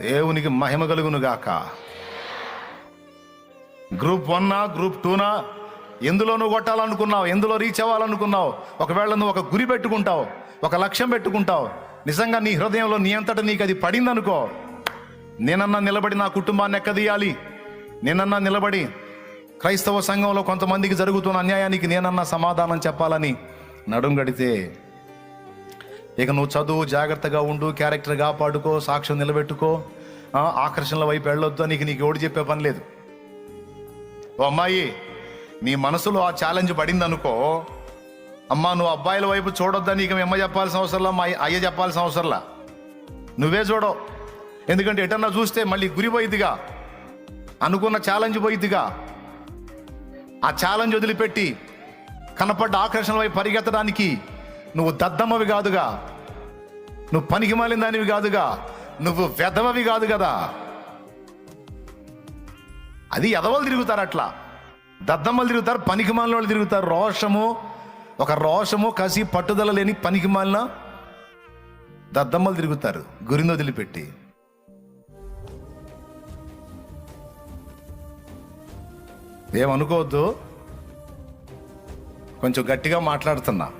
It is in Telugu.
దేవునికి మహిమ కలుగునుగాక. గ్రూప్ వన్నా గ్రూప్ టూనా ఎందులో నువ్వు కొట్టాలనుకున్నావు ఎందులో రీచ్ అవ్వాలనుకున్నావు ఒకవేళ నువ్వు ఒక గురి పెట్టుకుంటావు ఒక లక్ష్యం పెట్టుకుంటావు నిజంగా నీ హృదయంలో నీ అంతటా నీకు అది పడిందనుకో నేనన్నా నిలబడి నా కుటుంబాన్ని ఎక్కదీయాలి? నేనన్నా నిలబడి క్రైస్తవ సంఘంలో కొంతమందికి జరుగుతున్న అన్యాయానికి నేనన్నా సమాధానం చెప్పాలని నడుం గడితే ఇక నువ్వు చదువు జాగ్రత్తగా ఉండు క్యారెక్టర్ కాపాడుకో సాక్ష్యం నిలబెట్టుకో. ఆకర్షణల వైపు వెళ్ళొద్దు నీకు నీకు ఎవడు చెప్పే పని లేదు. ఓ అమ్మాయి నీ మనసులో ఆ ఛాలెంజ్ పడింది అనుకో అమ్మా నువ్వు అబ్బాయిల వైపు చూడొద్దని నీకు మీ అమ్మ చెప్పాల్సిన అవసరంలా మా అయ్య చెప్పాల్సిన అవసరంలా? నువ్వే చూడవు. ఎందుకంటే ఎటన్నా చూస్తే మళ్ళీ గురి పోయిద్దిగా. అనుకున్న ఛాలెంజ్ పోయిద్దిగా. ఆ ఛాలెంజ్ వదిలిపెట్టి కనపడ్డ ఆకర్షణ వైపు పరిగెత్తడానికి నువ్వు దద్దమ్మవి కాదుగా. నువ్వు పనికి మాలిన దానివి కాదుగా నువ్వు వెధవవి కాదు కదా. అది ఎదవలు తిరుగుతారు అట్లా. దద్దమ్మలు తిరుగుతారు పనికి మాలిన వాళ్ళు తిరుగుతారు. రోషము ఒక రోషము కసి పట్టుదల లేని పనికి మాలిన దద్దమ్మలు తిరుగుతారు గురిని వదిలిపెట్టి. ఏమనుకోవద్దు. కొంచెం గట్టిగా మాట్లాడుతున్నా.